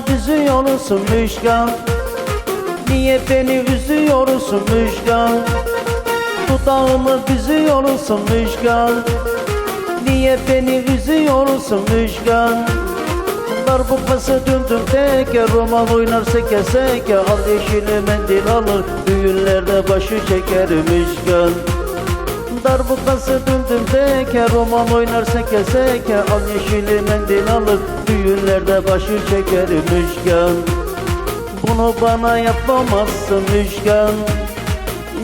Dudağını büzüyorsun Müşkan. Niye beni üzüyorsun Müşkan? Dudağımı büzüyorsun Müşkan. Niye beni üzüyorsun Müşkan? Darbukası dümdüm teker Roman oynar seke seke Al yeşili mendil alır Düğünlerde başı çeker Müşkan Darbukası dümdüm teker Roman oynar seke seke Al yeşili mendil alır Düğünlerde başı çeker Müşkan Bunu bana yapamazsın Müşkan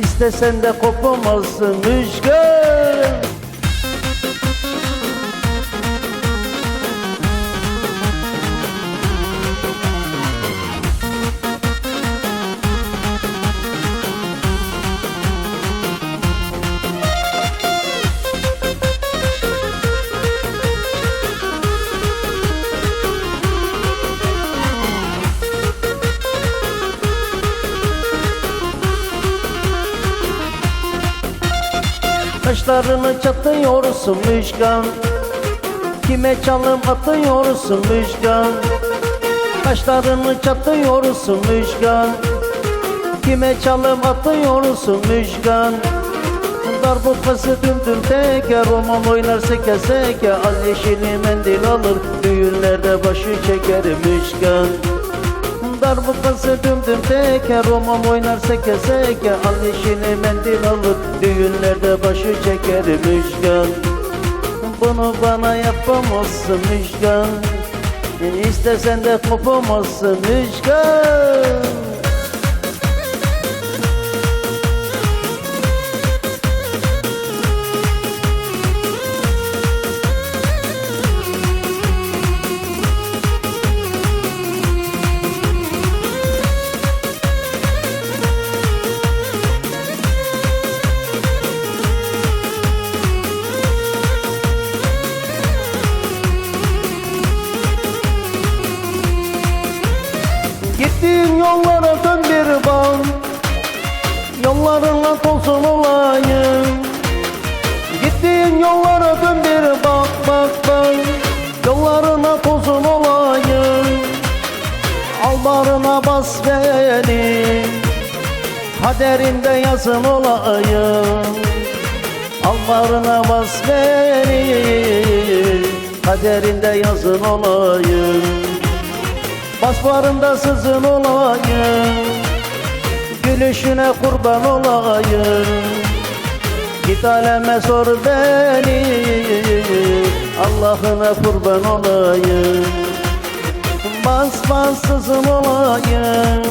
İstesen de kopamazsın Müşkan Kaşlarını çatıyorsun Müşkan Kime çalım atıyorsun Müşkan Kaşlarını çatıyorsun Müşkan Kime çalım atıyorsun Müşkan Darbukası dümdüm teker Roman oynar seke seke Al yeşili mendil alır Düğünlerde başı çeker Müşkan Darbukası dümdüm teker. Roman oynar seke seke Al yeşili mendil alır Düğünlerde başı çeker Müşkan Bunu bana yapamazsın Müşkan İstesen de kopamazsın Müşkan Gittiğin yollara dön bir bak. Yollarına tozun olayım. Gittiğin yollara dön bir bak bak bak. Yollarına tozun olayım. Al bağrına bas beni. Kaderinde yazın olayım. Al bağrına bas beni. Kaderinde yazın olayım Bas bağrında sızın olayım Gülüşüne kurban olayım. Git aleme sor beni Allah'ına kurban olayım. Bas bas sızın olayım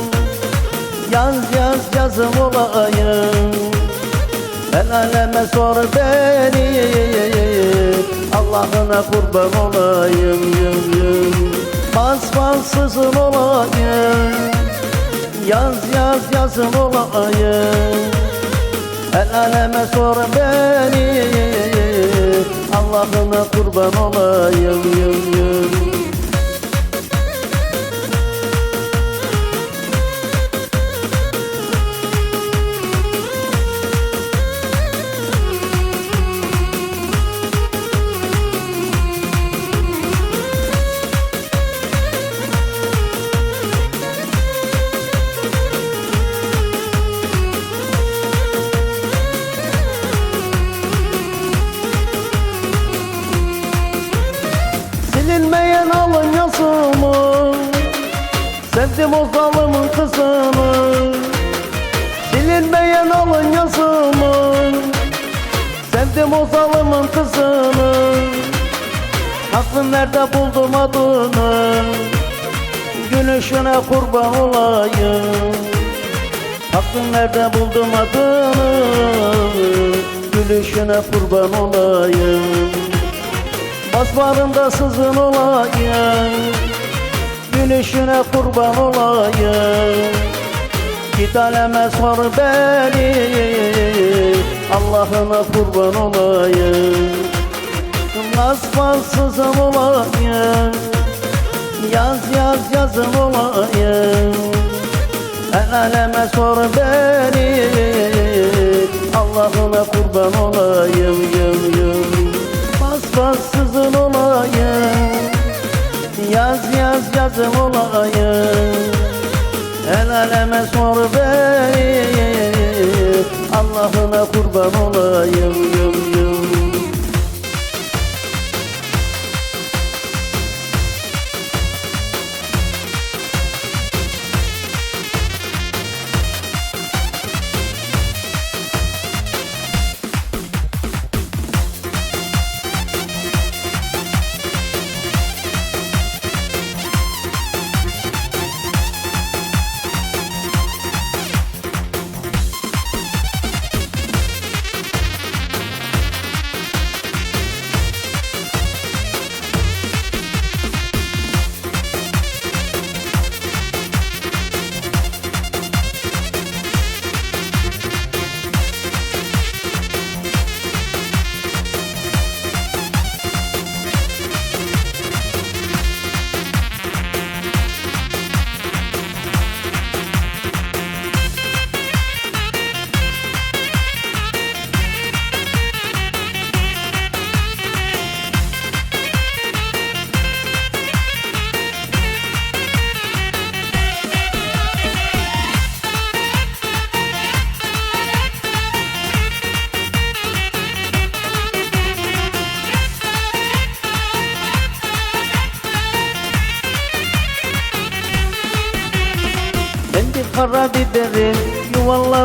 Yaz yaz yazım olayım. El aleme sor beni Allah'ına kurban olayım. Yım, yım. Bas bas sızın olayım Yaz yaz yazım olayım El aleme sor beni Allah'ına kurban olayım yım, yım. Sevdim o zalimin kızını Silinmeyen alın yazımı. Sevdim o zalimin kızını Aklım nerede buldum adını. Gülüşüne kurban olayım Aklım nerede buldum adını. Gülüşüne kurban olayım Bas bağrında sızın olayım Gülüşüne kurban olayım. Git aleme sor beni. Allah'ına kurban olayım. Sızın olayım. Yaz yaz yazım olayım. El aleme sor beni. Allah'ına kurban olayım yım yım Bas bas sızın olayım Yaz yaz mecazım olayım El aleme sor beni. Allah'ına kurban olayım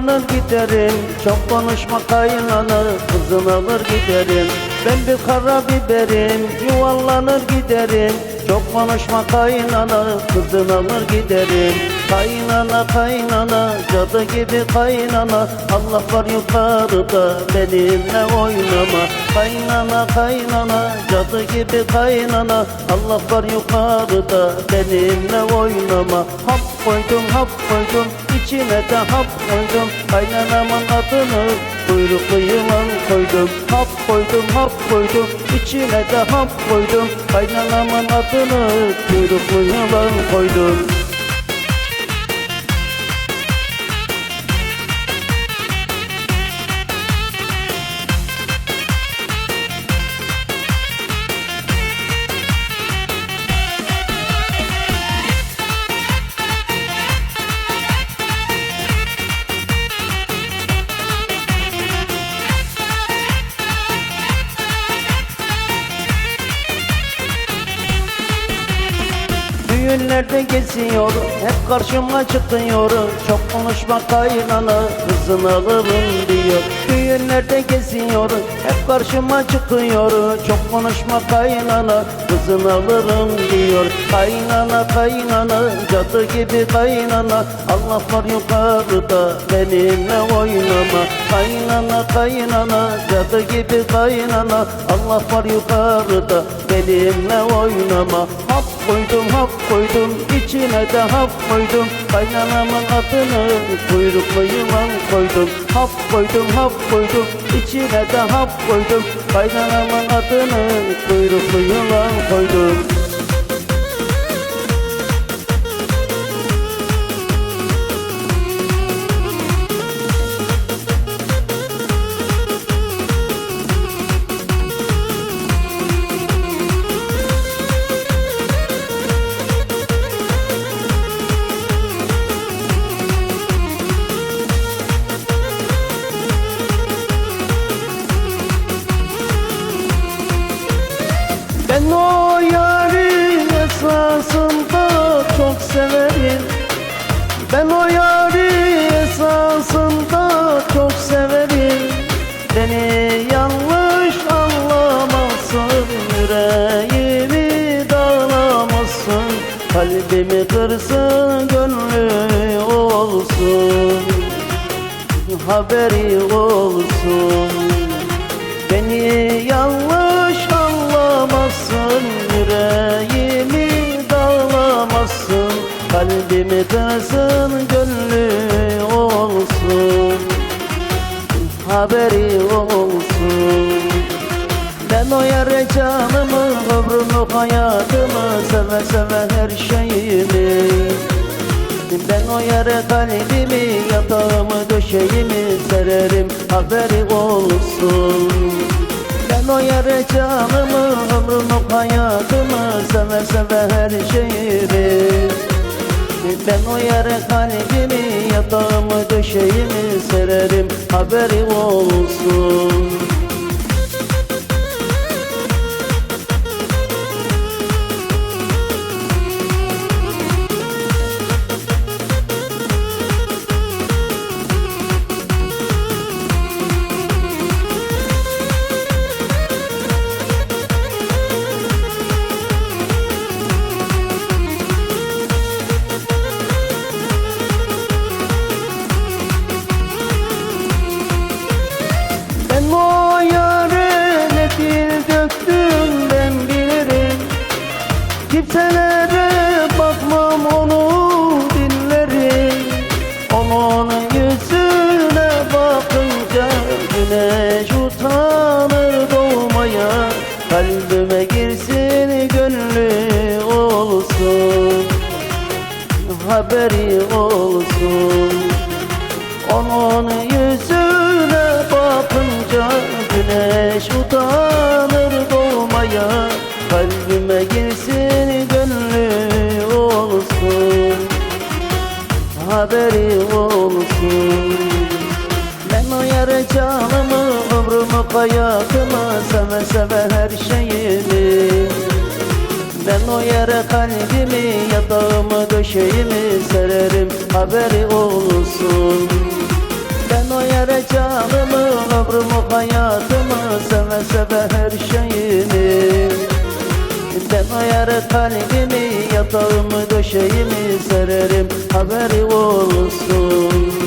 Yuvarlanır giderim. Çok konuşma kaynanı Kızın alır giderim. Ben bir kara biberim Yuvarlanır giderim. Çok konuşma kaynana Kızın alır giderim. Kaynana kaynana Cadı gibi kaynana. Allah var yukarıda Benimle oynama. Kaynana kaynana Cadı gibi kaynana. Allah var yukarıda Benimle oynama. Hap koydum hap koydum içine de hap koydum. Kaynanamın adını kuyruklu yılan koydum. Hap koydum hap koydum içine de hap koydum. Kaynanamın adını kuyruklu yılan koydum Düğünlerde geziyor Hep karşıma çıkıyor. Çok konuşma kaynana Kızın alırım diyor Düğünlerde geziyor Hep karşıma çıkıyor. Çok konuşma kaynana Kızın alırım diyor. Kaynana kaynana Cadı gibi kaynana. Allah var yukarıda Benimle oynama. Kaynana kaynana Cadı gibi kaynana. Allah var yukarıda Benimle oynama. Hap koydum hap koydum içine de hap koydum. Kaynanamın adını kuyruklu yılan koydum Hap koydum hap koydum içine de hap koydum. Kaynanamın adını kuyruklu yılan koydum Ben o yari esasında çok severim. Ben o yari esasında çok severim. Beni yanlış anlamazsın Yüreğimi dağlamasın. Kalbimi kırsın gönlü olsun. Haberi olsun. Beni yanlış Kalbimi kırsın gönlü olsun Haberi olsun. Ben o yere canımı, ömrümü, hayatımı Seve seve her şeyimi. Ben o yere kalbimi, yatağımı, döşeğimi sererim Haberi olsun. Ben o yere canımı, ömrümü, hayatımı Seve seve her şeyimi yere kalbimi, yatağımı, döşeğimi Sererim. Haberi olsun olsun. Onun yüzüne bakınca güneş utanır doğmaya. Kalbime girsin gönlü olsun. Haberi olsun. Ben o yere canımı, ömrümü, hayatımı Seve seve her şeyimi ben o yere kalbimi, yatağımı, döşeğimi sererim. Haberi olsun. Ben o yere canımı, ömrümü, hayatımı seve seve her şeyimi Ben o yere kalbimi, yatağımı, döşeğimi sererim. Haberi olsun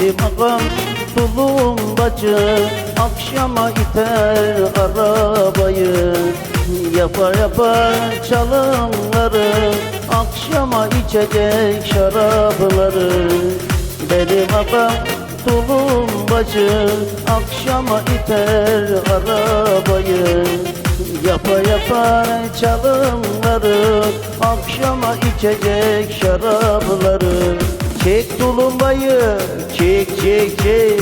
Benim ağam tulum bacı Akşama iter arabayı. Yapa yapa çalımları Akşama içecek şarapları Benim ağam tulum bacı Akşama iter arabayı. Yapa yapa çalımları Akşama içecek şarapları Çek tulumbayı, çek çek çek.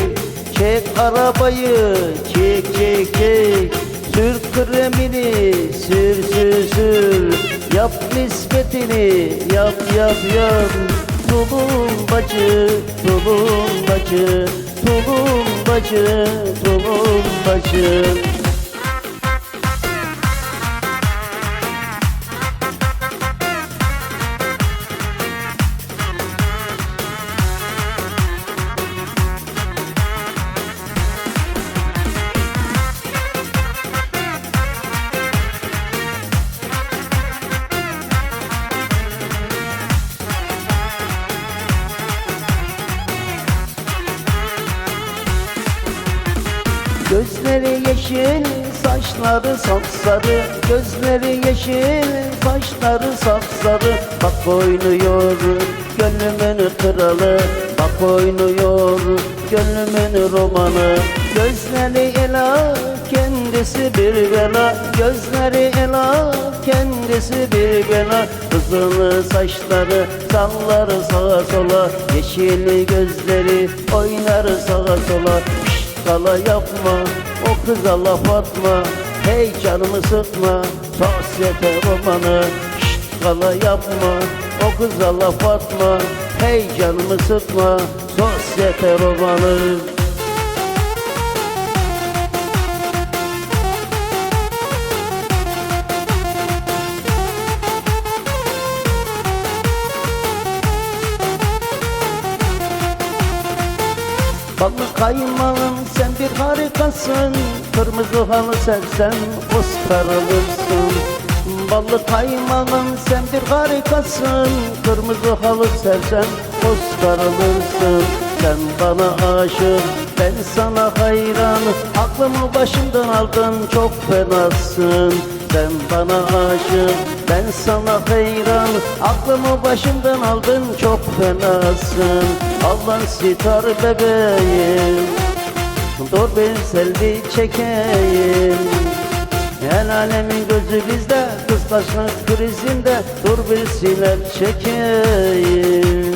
Çek arabayı, çek çek çek. Sür kremini, sür sür sür. Yap nispetini, yap yap yap. Tulumbacı, tulumbacı Tulumbacı, tulumbacı. Gözleri yeşil, saçları sapsarı Gözleri yeşil, saçları sapsarı. Bak oynuyor gönlümün kralı Bak oynuyor gönlümün romanı. Gözleri ela kendisi bir bela. Gözleri ela kendisi bir bela. Kızılı saçları sallar sağa sola. Yeşil gözleri oynar sağa sola. Şşt kala yapma o kıza laf atma Hey canımı sıkma. Sosyete romanı Şşt kala yapma. O kıza laf atma Hey canımı sıkma. Sosyete romanı Ballı kaymağım sen bir harikasın. Kırmızı halı sersen Oscar alırsın. Ballı kaymağım sen bir harikasın. Kırmızı halı sersen Oscar alırsın. Sen bana aşık ben sana hayran. Aklımı başımdan aldın çok fenasın. Sen bana aşık ben sana hayran. Aklımı başımdan aldın çok fenasın Allah sitar bebeğim. Dur bir selfie çekeyim. El alemin gözü bizde Kıskançlık krizinde. Dur bir siler çekeyim